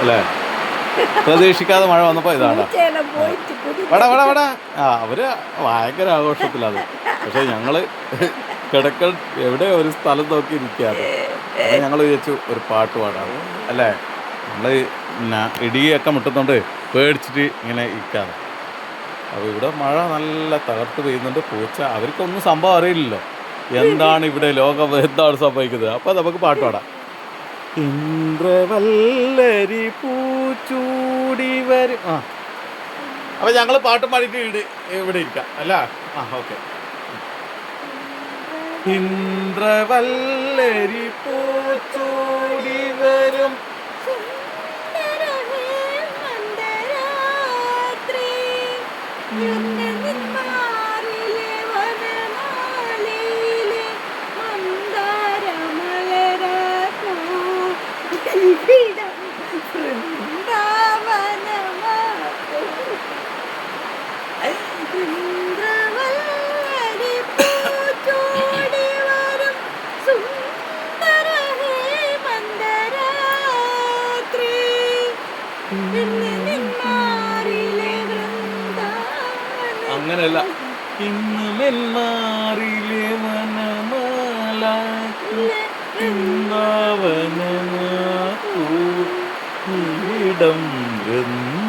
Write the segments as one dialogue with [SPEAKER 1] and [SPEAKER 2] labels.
[SPEAKER 1] അല്ലേ? പ്രതീക്ഷിക്കാതെ മഴ വന്നപ്പോൾ ഇതാണ്. വട വട വട. ആ അവർ ഭയങ്കര ആഘോഷത്തിലാണ്. പക്ഷെ ഞങ്ങൾ കിടക്കൽ എവിടെ ഒരു സ്ഥലം നോക്കി ഇരിക്കാതെ അപ്പൊ ഞങ്ങൾ വിചാരിച്ചു ഒരു പാട്ട് പാടാം. അല്ലേ? നമ്മൾ പിന്നെ ഇടിയൊക്കെ മുട്ടുന്നുണ്ട് പേടിച്ചിട്ട് ഇങ്ങനെ ഇരിക്കാതെ അപ്പോൾ ഇവിടെ മഴ നല്ല തകർത്ത് പെയ്യുന്നുണ്ട്. പൂച്ച അവർക്കൊന്നും സംഭവം അറിയില്ലല്ലോ. എന്താണ് ഇവിടെ ലോകം? എന്താണ് സംഭവിക്കുന്നത്? അപ്പോൾ നമുക്ക് പാട്ട് പാടാം. ഇന്ദ്രവല്ലരി പൂച്ചൂടി വരും. ആ. അപ്പൊ ഞങ്ങൾ പാട്ട് പാടിയിട്ട് ഇവിടെ ഇവിടെ ഇരിക്കാം അല്ല? ആ ഓക്കെ. ഇന്ദ്രവല്ലരി പൂച്ചൂടി അങ്ങനെയല്ല. ഇന്ന് മെന്മാറിലെ വനമാല വൃന്ദാവനമാക്കൂ ഇവിടം വൃന്ദാവനമാക്കൂ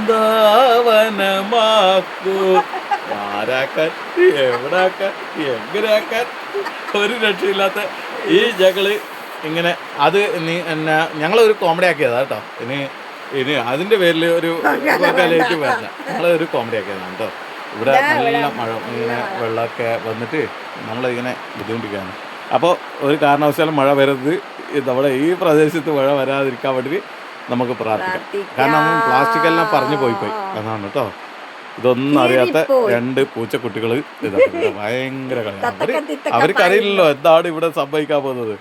[SPEAKER 1] ആരാക്കാൻ? എവിടാക്കാൻ? എങ്ങനെയാക്കാൻ? ഒരു രക്ഷയില്ലാത്ത ഈ ജകൾ ഇങ്ങനെ അത് നീ എന്നാ ഞങ്ങളൊരു കോമഡി ആക്കിയതാ കേട്ടോ. ഇനി ഇനി അതിന്റെ പേരിൽ ഒരു കലയിട്ട് വരില്ല ഞങ്ങളൊരു കോമഡി ആക്കിയതാണ് കേട്ടോ. ഇവിടെ നല്ല മഴ ഇങ്ങനെ വെള്ളമൊക്കെ വന്നിട്ട് നമ്മളിങ്ങനെ ബുദ്ധിമുട്ടിക്കുകയാണ്. അപ്പോൾ ഒരു കാരണവശാലും മഴ വരരുത്. നമ്മുടെ ഈ പ്രദേശത്ത് മഴ വരാതിരിക്കാൻ വേണ്ടി നമുക്ക് പ്രാർത്ഥിക്കാം. കാരണം പ്ലാസ്റ്റിക് എല്ലാം പറഞ്ഞു പോയി പോയി അതാണ് കേട്ടോ. ഇതൊന്നും അറിയാത്ത രണ്ട് പൂച്ചക്കുട്ടികൾ ഭയങ്കര കളിയാണ്. അവർ അവർക്കറിയില്ലല്ലോ എന്താണ് ഇവിടെ സംഭവിക്കാൻ പോകുന്നത്.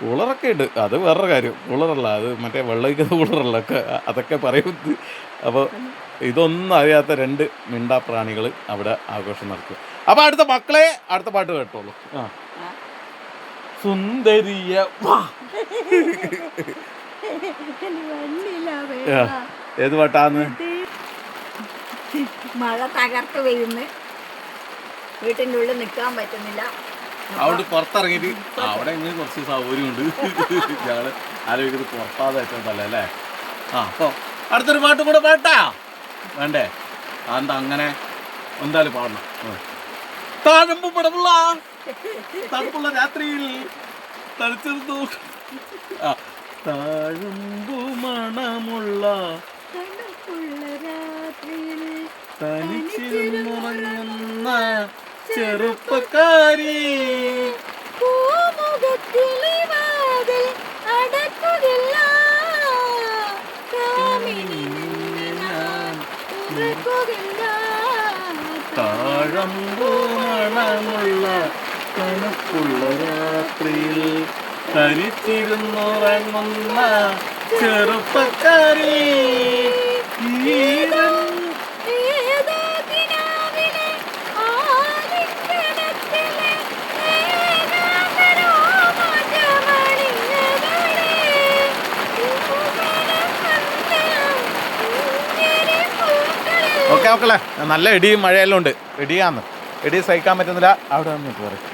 [SPEAKER 1] കൂളറൊക്കെ ഉണ്ട്. അത് വേറൊരു കാര്യം. കൂളറല്ല അത് മറ്റേ വെള്ളയിക്കുന്ന കൂളറല്ല ഒക്കെ അതൊക്കെ പറയുന്നത് അപ്പോൾ ഇതൊന്നും അറിയാത്ത രണ്ട് മിണ്ടാ പ്രാണികൾ അവിടെ ആഘോഷം നടത്തും. അപ്പോൾ അടുത്ത മക്കളെ അടുത്ത പാട്ട് കേട്ടോളൂ. ആ. സുന്ദരിയ ഏത് പാട്ടാന്ന്?
[SPEAKER 2] മഴ തകർത്ത് പെയ്യുന്നു വീട്ടിന്റെ ഉള്ളിൽ നിൽക്കാൻ പറ്റുന്നില്ല.
[SPEAKER 1] അവിടെ പുറത്തിറങ്ങിയിട്ട് അവിടെ ഇങ്ങനെ കുറച്ച് സൗകര്യമുണ്ട്. ഞങ്ങൾ ആലോചിക്കുന്നത് പുറത്താതെ ഏറ്റവും നല്ല അല്ലേ? ആ അപ്പോൾ അടുത്തൊരു പാട്ടും കൂടെ പാട്ടാ? വേണ്ടേ? അതെന്താ അങ്ങനെ? എന്തായാലും പാടണം. താഴമ്പ് പടമുള്ള തണുപ്പുള്ള രാത്രിയിൽ തളിച്ചിരുന്നു. ആ താഴമ്പു മണമുള്ള
[SPEAKER 2] തണുപ്പുള്ള രാത്രിയിൽ
[SPEAKER 1] ചെറുപ്പക്കാരി
[SPEAKER 2] പൂമുഖത്തിലെ വാതിൽ അടക്കുകയില്ല. കാമിനി നിന്നെ ഞാൻ തുറക്കുകയില്ല
[SPEAKER 1] താഴമ്പു മണമുള്ള തണുപ്പുള്ള രാത്രിയിൽ തനിച്ചിരുന്നുറങ്ങുന്ന ഓക്കെ നല്ല ഇടിയും മഴയെല്ലാം ഉണ്ട്. ഇടിയാന്ന്. ഇടി സഹിക്കാൻ പറ്റുന്നില്ല. അവിടെ വന്ന് പറയും.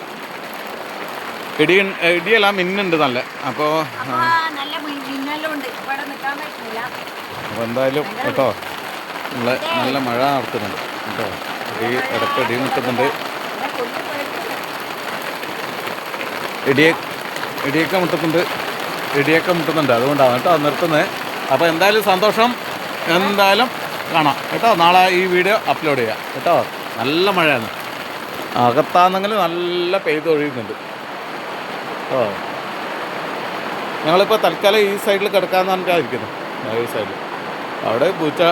[SPEAKER 1] ഇടി ഇടിയെല്ലാം മിന്നുണ്ട് നല്ല. അപ്പോൾ അപ്പോൾ എന്തായാലും കേട്ടോ നല്ല നല്ല മഴ നടത്തുന്നുണ്ട് കേട്ടോ ഇടി ഇടയ്ക്ക് ഇടി നിൽക്കുന്നുണ്ട്. ഇടിയെ ഇടിയൊക്കെ മുട്ടുന്നുണ്ട്. ഇടിയൊക്കെ മുട്ടുന്നുണ്ട്. അതുകൊണ്ടാണ് കേട്ടോ നിർത്തുന്നത്. അപ്പോൾ എന്തായാലും സന്തോഷം. എന്തായാലും കാണാം. കേട്ടോ നാളെ ഈ വീഡിയോ അപ്ലോഡ് ചെയ്യാം. കേട്ടോ നല്ല മഴയാണ്. അകത്താണെങ്കിൽ നല്ല പെയ്തൊഴിയുന്നുണ്ട് ഓ ഞങ്ങളിപ്പോൾ തൽക്കാലം ഈ സൈഡിൽ കിടക്കാമെന്ന് പറഞ്ഞിട്ടായിരിക്കുന്നു. ഈ സൈഡിൽ അവിടെ പൂച്ച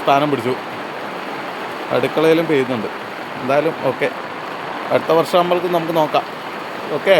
[SPEAKER 1] സ്ഥാനം പിടിച്ചു. അടുക്കളയിലും പെയ്യുന്നുണ്ട്. എന്തായാലും ഓക്കെ അടുത്ത വർഷം ആകുമ്പോഴേക്കും നമുക്ക് നോക്കാം. ഓക്കെ